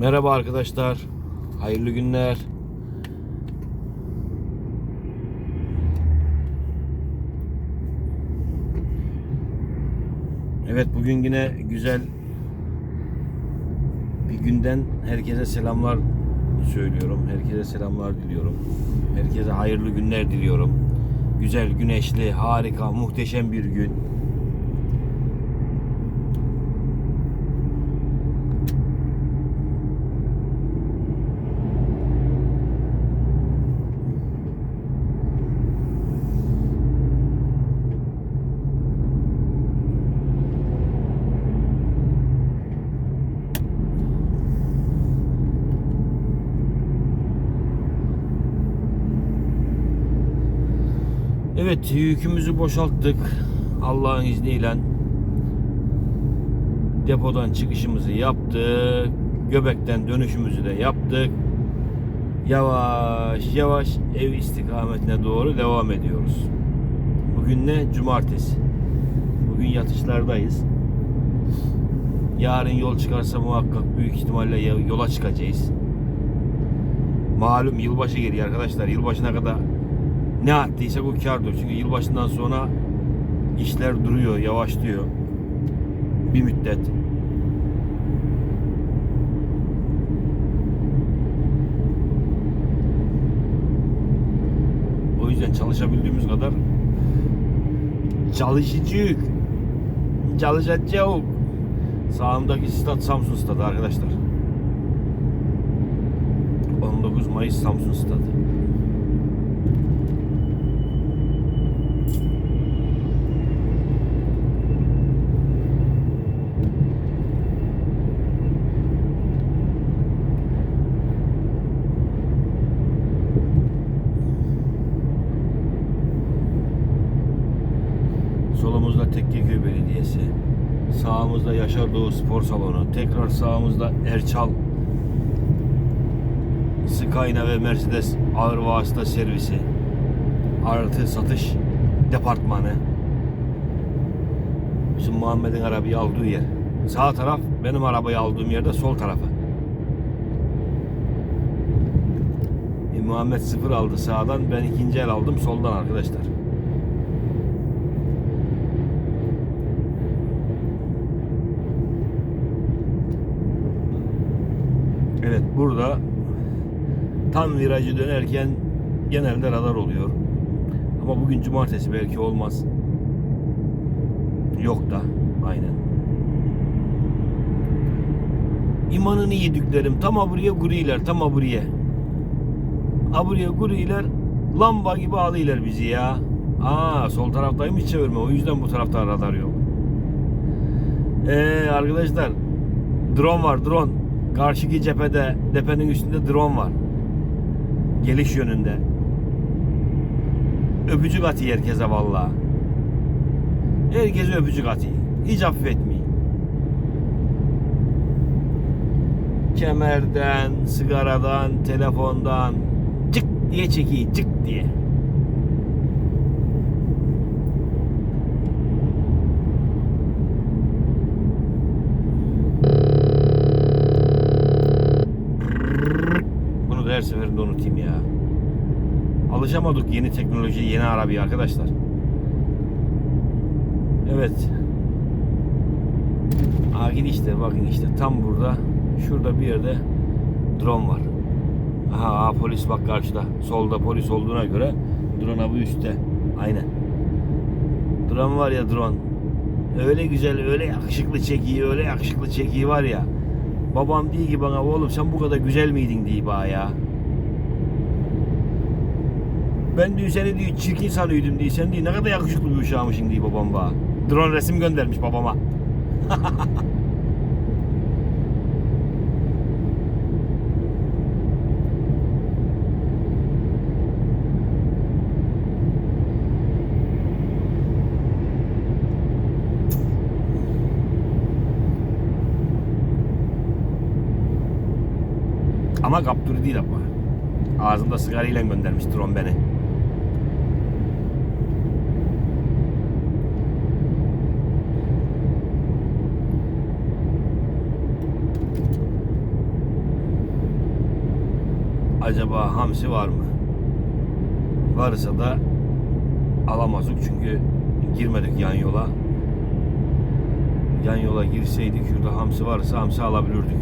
Merhaba arkadaşlar. Hayırlı günler. Evet bugün yine güzel bir günden herkese selamlar söylüyorum. Herkese selamlar diliyorum. Herkese hayırlı günler diliyorum. Güzel, güneşli, harika, muhteşem bir gün. Evet yükümüzü boşalttık. Allah'ın izniyle depodan çıkışımızı yaptık. Göbekten dönüşümüzü de yaptık. Yavaş yavaş ev istikametine doğru devam ediyoruz. Bugün ne? Cumartesi. Bugün yatışlardayız. Yarın yol çıkarsa muhakkak büyük ihtimalle yola çıkacağız. Malum yılbaşı geliyor arkadaşlar. Yılbaşına kadar ne attıysak o kardır. Çünkü yılbaşından sonra işler duruyor, yavaşlıyor. Bir müddet. O yüzden çalışabildiğimiz kadar çalışacağız. Çalışacağız. Sağımdaki stat Samsun stadı arkadaşlar. 19 Mayıs Samsun stadı. Yaşar Doğu Spor Salonu. Tekrar sağımızda Erçal Skyna ve Mercedes ağır vasıta servisi. Artı satış departmanı. Bizim Muhammed'in arabayı aldığı yer. Sağ taraf benim arabayı aldığım yerde sol tarafı. E, Muhammed sıfır aldı sağdan. Ben ikinci el aldım soldan arkadaşlar. Evet burada tam virajı dönerken genelde radar oluyor. Ama bugün cumartesi belki olmaz. Yok da aynen. İmanını yediklerim tam buraya guriler tam buraya. Ha buraya guriler lamba gibi alıyorlar bizi ya. Aa sol taraftaymış çevirme o yüzden bu tarafta radar yok. Ee, arkadaşlar drone var drone. Karşıki cephede tepenin üstünde drone var. Geliş yönünde. Öpücük atıyor herkese vallahi. Herkese öpücük atıyor. Hiç affetmiyor. Kemerden, sigaradan, telefondan cık diye çekiyor, cık diye. Seferinde unutayım ya. Alışamadık yeni teknolojiye, yeni arabaya arkadaşlar. Evet. Agil işte bakın işte tam burada şurada bir yerde drone var. Aha, aha, polis bak karşıda. Solda polis olduğuna göre drone abi üstte. Aynen. Drone var ya drone. Öyle güzel, öyle yakışıklı çekiyi, öyle yakışıklı çekiyi var ya. Babam diyor ki bana oğlum sen bu kadar güzel miydin diye bana ya. Ben diyor seni diyor çirkin sanıyordum diye. Sen diyor ne kadar yakışıklı bir uşağımışsın diye babam bana. Drone resim göndermiş babama. Ama kapturu değil ama. Ağzında sigarayla göndermiş drone beni. Acaba hamsi var mı? Varsa da alamazdık çünkü girmedik yan yola. Yan yola girseydik şurada hamsi varsa hamsi alabilirdik.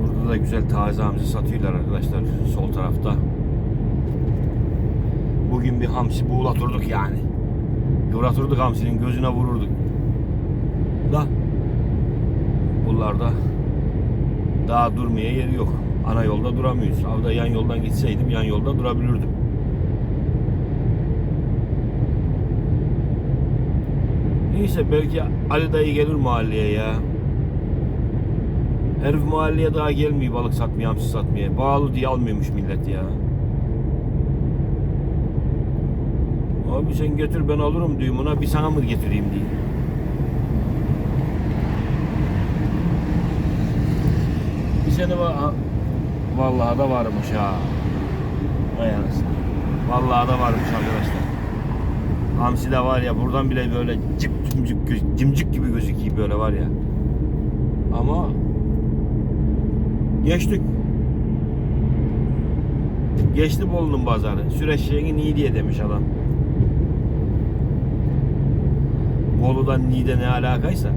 Burada da güzel taze hamsi satıyorlar arkadaşlar sol tarafta. Bugün bir hamsi buğulatırdık yani. Kıvratırdık hamsinin gözüne vururduk. Da buralarda daha durmaya yeri yok. Ana yolda duramıyoruz. Avda yan yoldan gitseydim yan yolda durabilirdim. Neyse belki Ali dayı gelir mahalleye ya. Herif mahalleye daha gelmiyor balık satmaya, hamsi satmaya. Bağlı diye almıyormuş millet ya. Abi sen götür ben alırım düğümüne bir sana mı getireyim diye. Bir sene var. Vallahi da varmış ha. Vay anasını. Vallahi da varmış arkadaşlar. Hamsi de var ya buradan bile böyle cip cimcik, cimcik gibi gözüküyor böyle var ya. Ama geçtik. Geçti Bolu'nun pazarı. Süreçlerin iyi diye demiş adam. Bolu'dan Niğde ne alakaysa.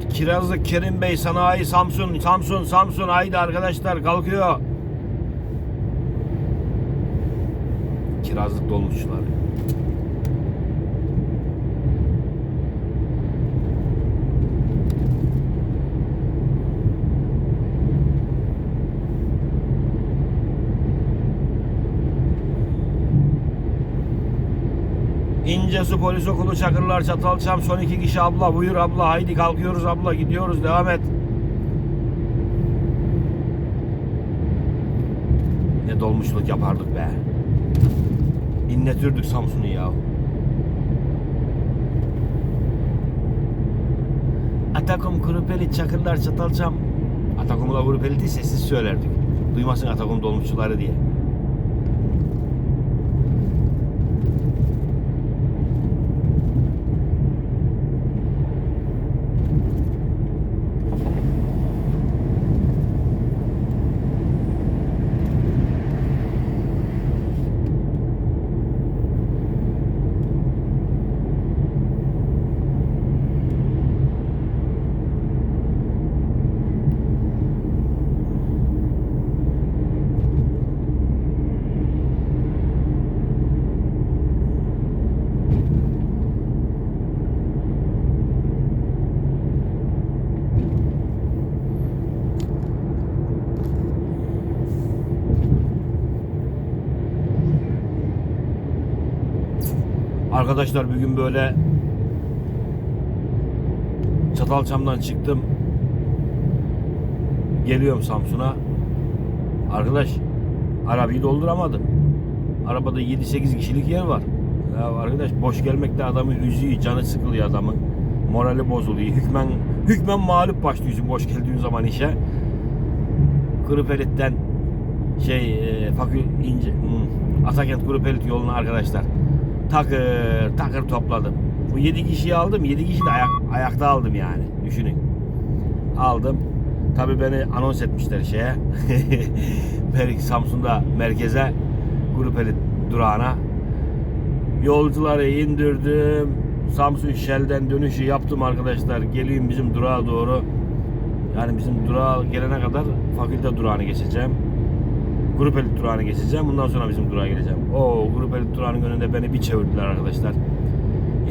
Evet Kirazlı Kerim Bey Sanayi Samsun Samsun Samsun haydi arkadaşlar kalkıyor. Kirazlık dolmuşlar. İncesu Polis Okulu Çakırlar Çatalçam son iki kişi abla buyur abla haydi kalkıyoruz abla gidiyoruz devam et. Ne dolmuşluk yapardık be. İnletirdik Samsun'u ya. Atakum Kurupeli Çakırlar Çatalçam. Atakum'u da Kurupeli değil sessiz söylerdik. Duymasın Atakum dolmuşçuları diye. Arkadaşlar bugün böyle Çatalçam'dan çıktım. Geliyorum Samsun'a. Arkadaş arabayı dolduramadım. Arabada 7-8 kişilik yer var. Ya arkadaş boş gelmekte adamı üzüyor, canı sıkılıyor adamın. Morali bozuluyor. Hükmen hükmen mağlup başlıyorsun boş geldiğin zaman işe. Kırıperit'ten şey e, fakül ince hmm, Atakent Kırıperit yoluna arkadaşlar takır takır topladım. Bu 7 kişiyi aldım. 7 kişi de ayak, ayakta aldım yani. Düşünün. Aldım. Tabi beni anons etmişler şeye. Samsun'da merkeze Grupeli durağına. Yolcuları indirdim. Samsun Shell'den dönüşü yaptım arkadaşlar. Geliyorum bizim durağa doğru. Yani bizim durağa gelene kadar fakülte durağını geçeceğim. Grup elit durağını geçeceğim. Bundan sonra bizim durağa geleceğim. O grup elit durağının önünde beni bir çevirdiler arkadaşlar.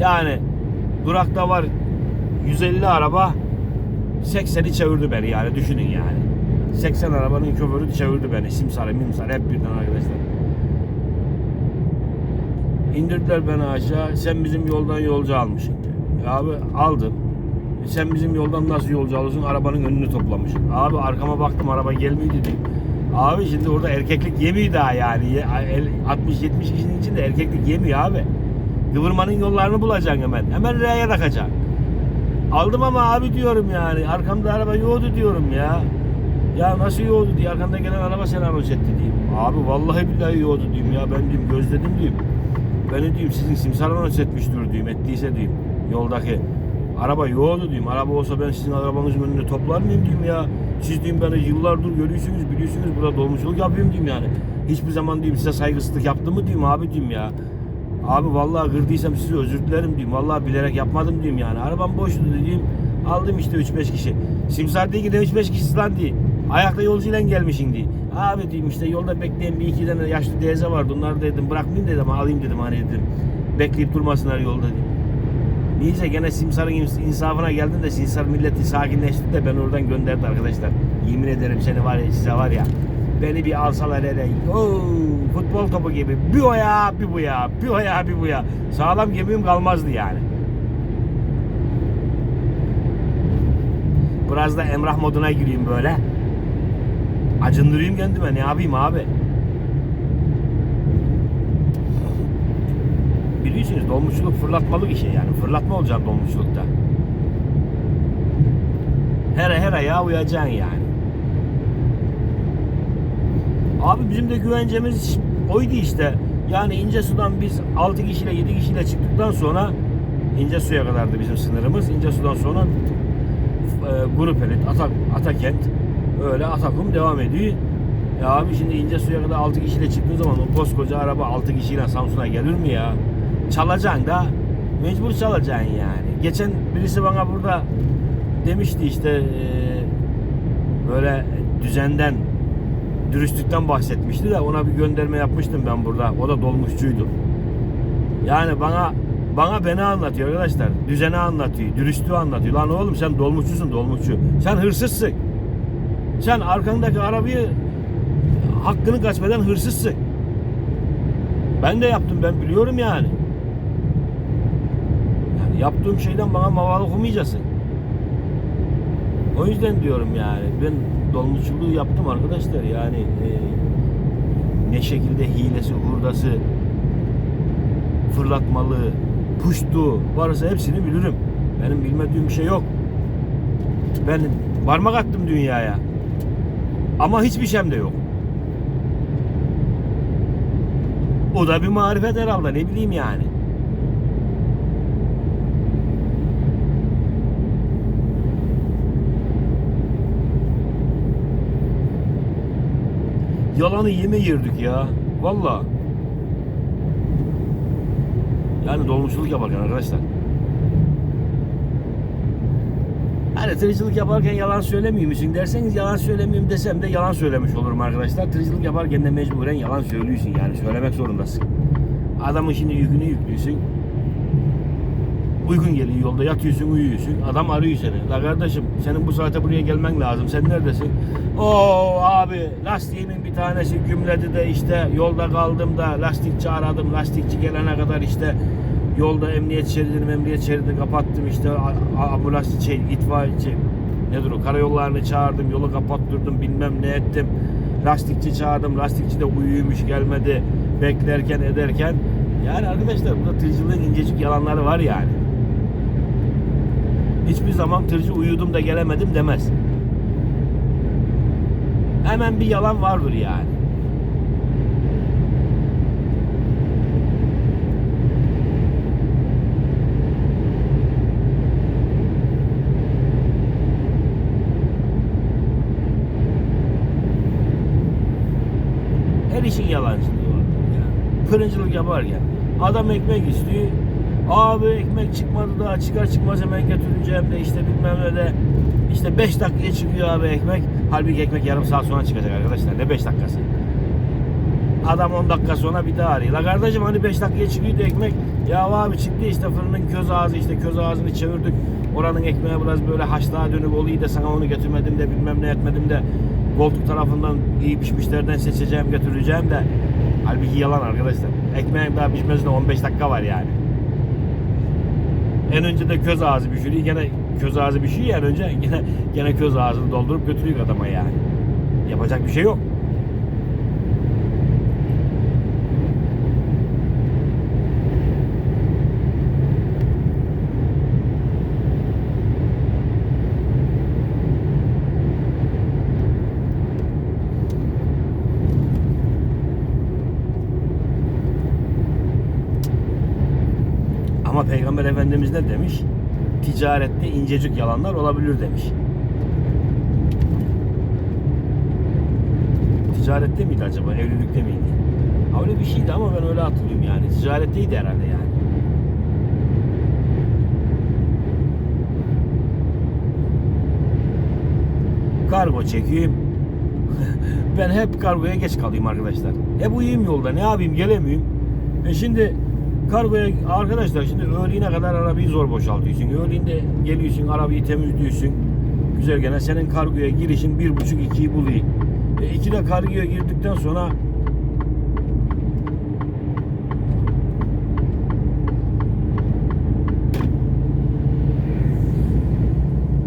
Yani durakta var 150 araba 80'i çevirdi beni yani düşünün yani. 80 arabanın şoförü çevirdi beni. Simsarı mimsarı hep birden arkadaşlar. İndirdiler beni aşağı. Sen bizim yoldan yolcu almışsın. Ya abi aldım. Sen bizim yoldan nasıl yolcu alıyorsun? Arabanın önünü toplamışsın. Abi arkama baktım araba gelmiyor dedim. Abi şimdi orada erkeklik yemiyor daha yani. Ye- el- 60-70 kişinin içinde erkeklik yemiyor abi. Kıvırmanın yollarını bulacaksın hemen. Hemen R'ye takacaksın. Aldım ama abi diyorum yani. Arkamda araba yoğdu diyorum ya. Ya nasıl yoğdu diye arkamda gelen araba seni anons etti diyeyim. Abi vallahi billahi yoğdu diyeyim ya. Ben diyeyim gözledim diyeyim. Beni diyeyim sizin simsar anons etmiştir diyeyim. Ettiyse diyeyim. Yoldaki. Araba yoğdu diyeyim. Araba olsa ben sizin arabanızın önünde toplar mıyım diyeyim ya. Siz diyeyim beni yıllardır görüyorsunuz, biliyorsunuz burada dolmuşluk yapıyorum diyeyim yani. Hiçbir zaman diyeyim size saygısızlık yaptım mı diyeyim abi diyeyim ya. Abi vallahi kırdıysam size özür dilerim diyeyim. Vallahi bilerek yapmadım diyeyim yani. Arabam boştu diyeyim. Aldım işte 3-5 kişi. Simsar değil ki de 3-5 kişi lan diye. Ayakta yolcuyla gelmişsin diye. Abi diyeyim işte yolda bekleyen bir iki tane yaşlı teyze vardı. Onları dedim bırakmayayım dedim alayım dedim hani dedim. Bekleyip durmasınlar yolda diye. Neyse gene Simsar'ın ins- insafına geldin de Simsar milleti sakinleşti de ben oradan gönderdi arkadaşlar. Yemin ederim seni var ya size var ya. Beni bir alsalar hele. Oo, futbol topu gibi. Bir o ya bir bu ya. Bir o ya bir bu ya. Sağlam gemim kalmazdı yani. Biraz da Emrah moduna gireyim böyle. Acındırayım kendime ne yapayım abi. Biliyorsunuz dolmuşçuluk fırlatmalık işi yani. Fırlatma olacak dolmuşçulukta. Her her ayağa uyacaksın yani. Abi bizim de güvencemiz oydu işte. Yani İnce Su'dan biz 6 kişiyle 7 kişiyle çıktıktan sonra İnce Su'ya kadardı bizim sınırımız. İnce Su'dan sonra e, Grup Elit, Atak, Atakent öyle Atakum devam ediyor. Ya abi şimdi İnce Su'ya kadar 6 kişiyle çıktığın zaman o koskoca araba 6 kişiyle Samsun'a gelir mi ya? Çalacaksın da mecbur çalacaksın yani. Geçen birisi bana burada demişti işte e, böyle düzenden dürüstlükten bahsetmişti de ona bir gönderme yapmıştım ben burada. O da dolmuşçuydu. Yani bana bana beni anlatıyor arkadaşlar. Düzeni anlatıyor, dürüstlüğü anlatıyor. Lan oğlum sen dolmuşçusun dolmuşçu. Sen hırsızsın. Sen arkandaki arabayı hakkını kaçmadan hırsızsın. Ben de yaptım ben biliyorum yani. Yaptığım şeyden bana maval okumayacaksın. O yüzden diyorum yani ben dolmuşçuluğu yaptım arkadaşlar yani e, ne şekilde hilesi, hurdası, fırlatmalı, puştu varsa hepsini bilirim. Benim bilmediğim bir şey yok. Ben parmak attım dünyaya. Ama hiçbir şeyim de yok. O da bir marifet herhalde ne bileyim yani. Yalanı yeme yerdik ya. Valla. Yani dolmuşçuluk yaparken arkadaşlar. Hani tırcılık yaparken yalan söylemiyor musun derseniz yalan söylemiyorum desem de yalan söylemiş olurum arkadaşlar. Tırcılık yaparken de mecburen yalan söylüyorsun yani söylemek zorundasın. Adamın şimdi yükünü yüklüyorsun. Uygun geliyor yolda yatıyorsun uyuyorsun. Adam arıyor seni. La kardeşim senin bu saate buraya gelmen lazım. Sen neredesin? Oo abi lastiğimin bir tanesi gümledi de işte yolda kaldım da lastikçi aradım. Lastikçi gelene kadar işte yolda emniyet şeridini emniyet şeridini kapattım işte ambulans şey itfaiye şey, nedir o karayollarını çağırdım yolu kapattırdım bilmem ne ettim lastikçi çağırdım lastikçi de uyuymuş gelmedi beklerken ederken yani arkadaşlar burada tırcılığın incecik yalanları var yani hiçbir zaman tırcı uyudum da gelemedim demez hemen bir yalan vardır yani Her işin yalancılığı var. Yani. Fırıncılık yaparken adam ekmek istiyor. Abi ekmek çıkmadı daha çıkar çıkmaz hemen götüreceğim de işte bilmem ne de işte 5 dakikaya çıkıyor abi ekmek. Halbuki ekmek yarım saat sonra çıkacak arkadaşlar. Ne 5 dakikası? Adam 10 dakika sonra bir daha arıyor. La kardeşim hani 5 dakikaya çıkıyordu ekmek. Ya abi çıktı işte fırının köz ağzı işte köz ağzını çevirdik. Oranın ekmeği biraz böyle haşlığa dönük oluyor da sana onu götürmedim de bilmem ne etmedim de koltuk tarafından iyi pişmişlerden seçeceğim götüreceğim de halbuki yalan arkadaşlar. Ekmeğin daha pişmesine 15 dakika var yani. En önce de köz ağzı pişiriyor. Gene köz ağzı pişiyor ya en önce gene, gene köz ağzını doldurup götürüyor adama yani. Yapacak bir şey yok. Ama Peygamber Efendimiz ne demiş? Ticarette incecik yalanlar olabilir demiş. Ticarette miydi acaba? Evlilikte miydi? Ha, Öyle bir şeydi ama ben öyle hatırlıyorum yani. Ticaretteydi herhalde yani. Kargo çekeyim. ben hep kargoya geç kalayım arkadaşlar. Hep uyuyayım yolda. Ne yapayım gelemiyorum. E şimdi kargoya arkadaşlar şimdi öğlene kadar arabayı zor boşaltıyorsun. Öğlende geliyorsun arabayı temizliyorsun. Güzel gene senin kargoya girişin bir buçuk ikiyi buluyor. E iki de kargoya girdikten sonra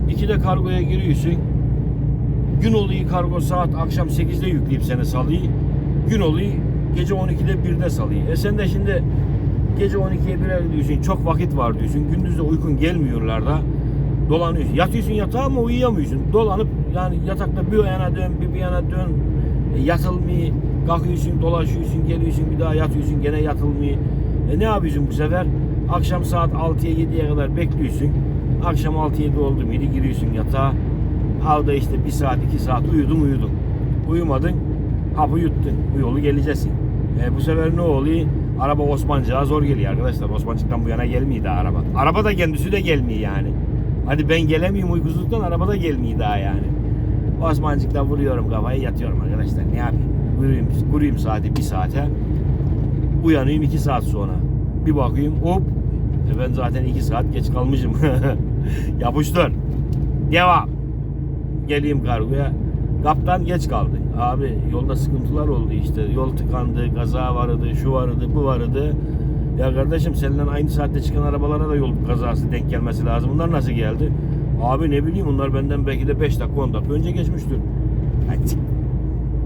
iki de kargoya giriyorsun. Gün oluyor kargo saat akşam 8'de yükleyip seni salıyor. Gün oluyor gece 12'de 1'de salıyor. E sen de şimdi gece 12'ye 1'e diyorsun çok vakit var diyorsun. Gündüz de uykun gelmiyorlar da dolanıyorsun. Yatıyorsun yatağa ama uyuyamıyorsun. Dolanıp yani yatakta bir yana dön bir bir yana dön. E, yatılmıyor. Kalkıyorsun dolaşıyorsun geliyorsun bir daha yatıyorsun gene yatılmıyor. E ne yapıyorsun bu sefer? Akşam saat 6'ya 7'ye kadar bekliyorsun. Akşam 6-7 oldu muydu giriyorsun yatağa. Havda işte bir saat iki saat uyudun uyudun. Uyumadın hapı yuttun. Bu yolu geleceksin. E, bu sefer ne oluyor? Araba Osmancık'a zor geliyor arkadaşlar. Osmancık'tan bu yana gelmiyor daha araba. Araba da kendisi de gelmiyor yani. Hadi ben gelemiyorum uykusuzluktan araba da gelmiyor daha yani. Osmancık'ta vuruyorum kafayı yatıyorum arkadaşlar. Ne yapayım? Kuruyum, kuruyum saati bir saate. Uyanıyorum iki saat sonra. Bir bakayım hop. E ben zaten iki saat geç kalmışım. Yapıştır. Devam geleyim kargoya. Kaptan geç kaldı. Abi yolda sıkıntılar oldu işte. Yol tıkandı, kaza vardı, şu vardı, bu vardı. Ya kardeşim seninle aynı saatte çıkan arabalara da yol kazası denk gelmesi lazım. Bunlar nasıl geldi? Abi ne bileyim bunlar benden belki de 5 dakika 10 dakika önce geçmiştir. Hadi.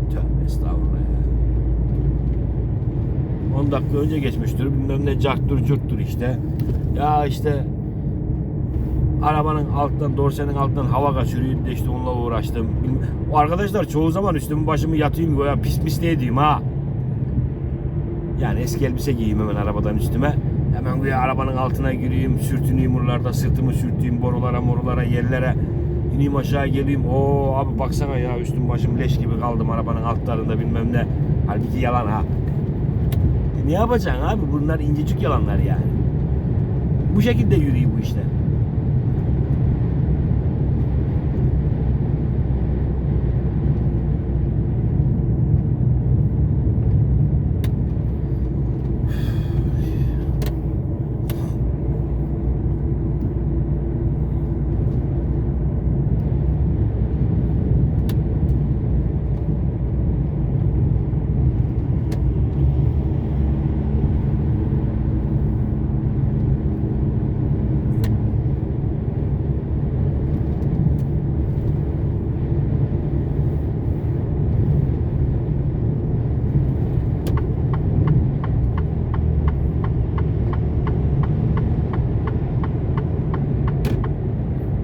Tövbe estağfurullah ya. 10 dakika önce geçmiştir. Bilmem ne carttır cırttır işte. Ya işte arabanın alttan dorsenin alttan hava kaçırıyor de işte onunla uğraştım. O arkadaşlar çoğu zaman üstümü başımı yatayım ya pis pis ne edeyim ha. Yani eski elbise giyeyim hemen arabadan üstüme. Hemen buraya arabanın altına gireyim, sürtüneyim buralarda, sırtımı sürteyim borulara, morulara, yerlere. İneyim aşağı geleyim. Oo abi baksana ya üstüm başım leş gibi kaldım arabanın altlarında bilmem ne. Halbuki yalan ha. E ne yapacaksın abi? Bunlar incecik yalanlar yani. Bu şekilde yürüyor bu işler.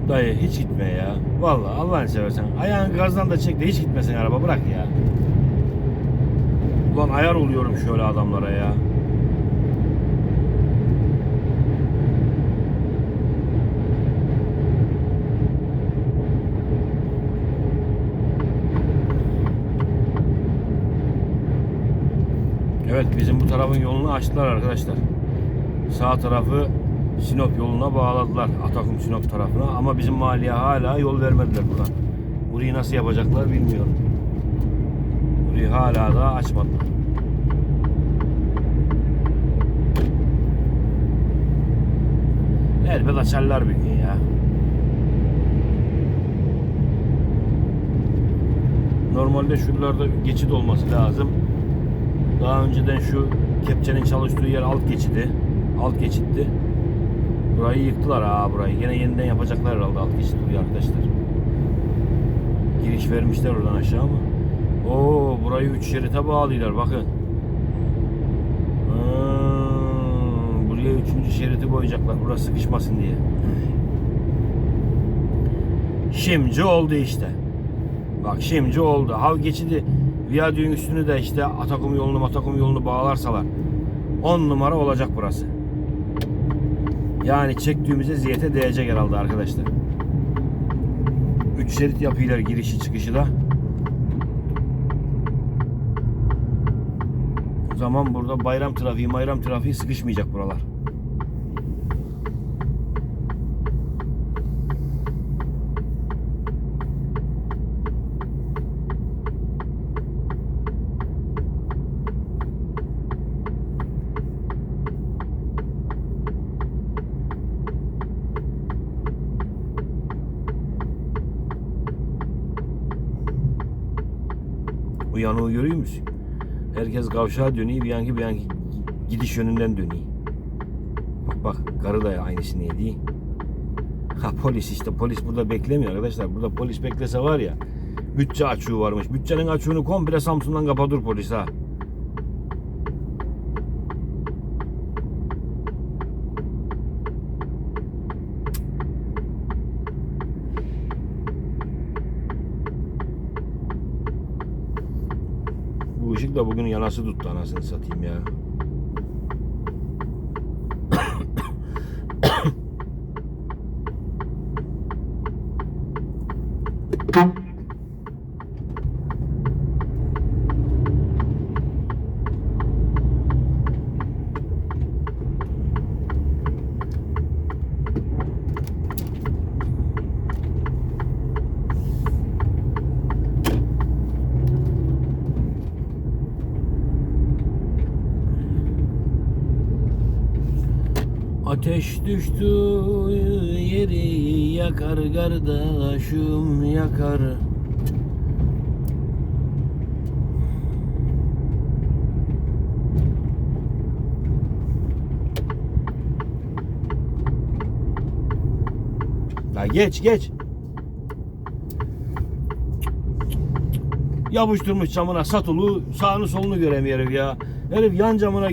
Dayı hiç gitme ya. Vallahi Allah'ını seversen. Ayağın gazdan da çek de hiç gitmesin araba bırak ya. Ulan ayar oluyorum şöyle adamlara ya. Evet bizim bu tarafın yolunu açtılar arkadaşlar. Sağ tarafı Sinop yoluna bağladılar. Atakum Sinop tarafına ama bizim mahalleye hala yol vermediler buradan. Burayı nasıl yapacaklar bilmiyorum. Burayı hala da açmadılar. Elbet açarlar bir gün ya. Normalde şuralarda geçit olması lazım. Daha önceden şu kepçenin çalıştığı yer alt geçidi. Alt geçitti. Burayı yıktılar ha burayı. Yine yeniden yapacaklar herhalde alt geçit buraya arkadaşlar. Giriş vermişler oradan aşağı ama. Oo burayı üç şerite bağlıyorlar bakın. Hmm, buraya üçüncü şeridi koyacaklar. Burası sıkışmasın diye. Şimdi oldu işte. Bak şimdi oldu. Hav geçidi viyadüğün üstünü de işte Atakum yolunu Atakum yolunu bağlarsalar 10 numara olacak burası. Yani çektiğimize ziyete değecek herhalde arkadaşlar. 3 şerit yapıyorlar girişi çıkışı da. O zaman burada bayram trafiği, bayram trafiği sıkışmayacak buralar. Bu yanığı görüyor musun? Herkes kavşağa dönüyor, bir yanki bir yanki gidiş yönünden dönüyor. Bak bak, karı da aynısını yedi. Ha polis işte, polis burada beklemiyor arkadaşlar. Burada polis beklese var ya, bütçe açığı varmış. Bütçenin açığını komple Samsun'dan kapatır polis ha. Bu ışık da bugün yanası tuttu anasını satayım ya. Ateş düştü yeri yakar kardeşim yakar. La geç geç. Yapıştırmış camına satulu sağını solunu göremiyor herif ya. Herif yan camına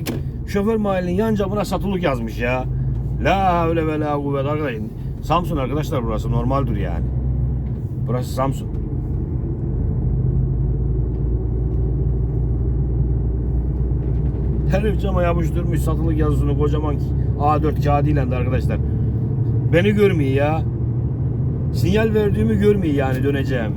şoför mahallenin yan camına satılık yazmış ya. La havle ve la kuvvet arkadaşlar. Samsun arkadaşlar burası normaldir yani. Burası Samsun. Herif cama yapıştırmış satılık yazısını kocaman A4 kağıdıyla da arkadaşlar. Beni görmüyor ya. Sinyal verdiğimi görmüyor yani döneceğim.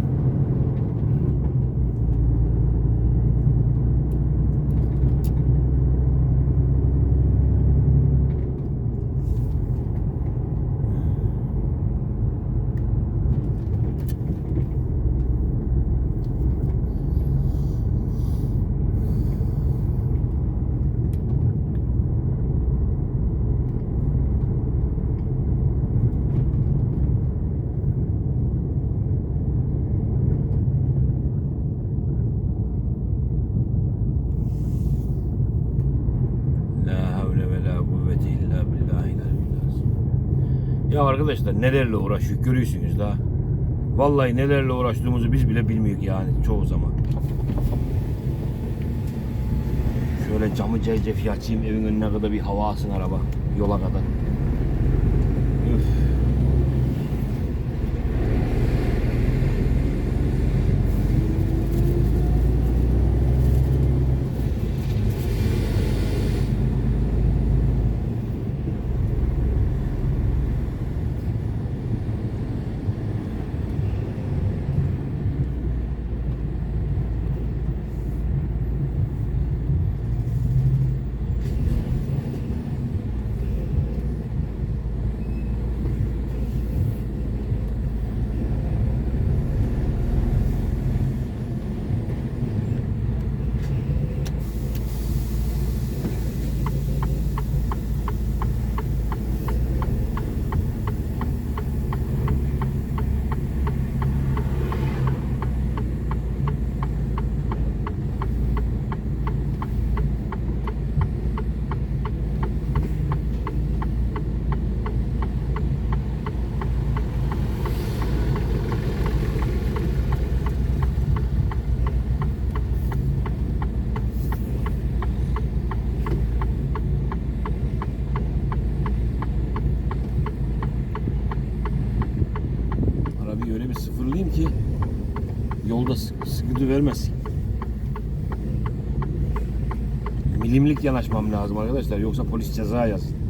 La havle ve la kuvvete illa billahi Ya arkadaşlar nelerle uğraşıyor görüyorsunuz da. Vallahi nelerle uğraştığımızı biz bile bilmiyoruz yani çoğu zaman. Şöyle camı cercefi açayım evin önüne kadar bir hava alsın araba yola kadar. Üf. Arabayı öyle bir sıfırlayayım ki yolda sık- sıkıntı vermez. Milimlik yanaşmam lazım arkadaşlar yoksa polis ceza yazsın.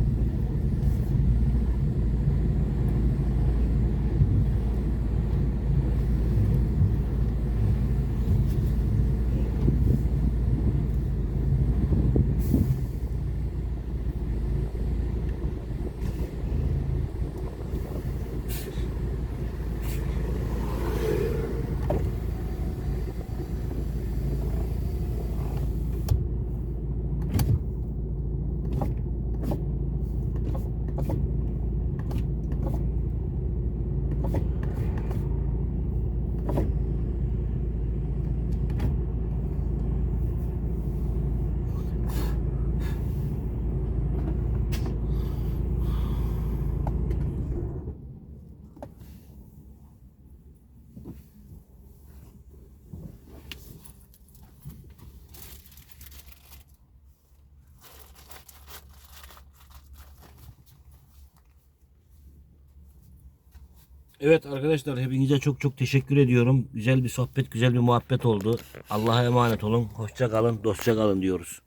Evet arkadaşlar hepinize çok çok teşekkür ediyorum. Güzel bir sohbet, güzel bir muhabbet oldu. Allah'a emanet olun. Hoşça kalın, dostça kalın diyoruz.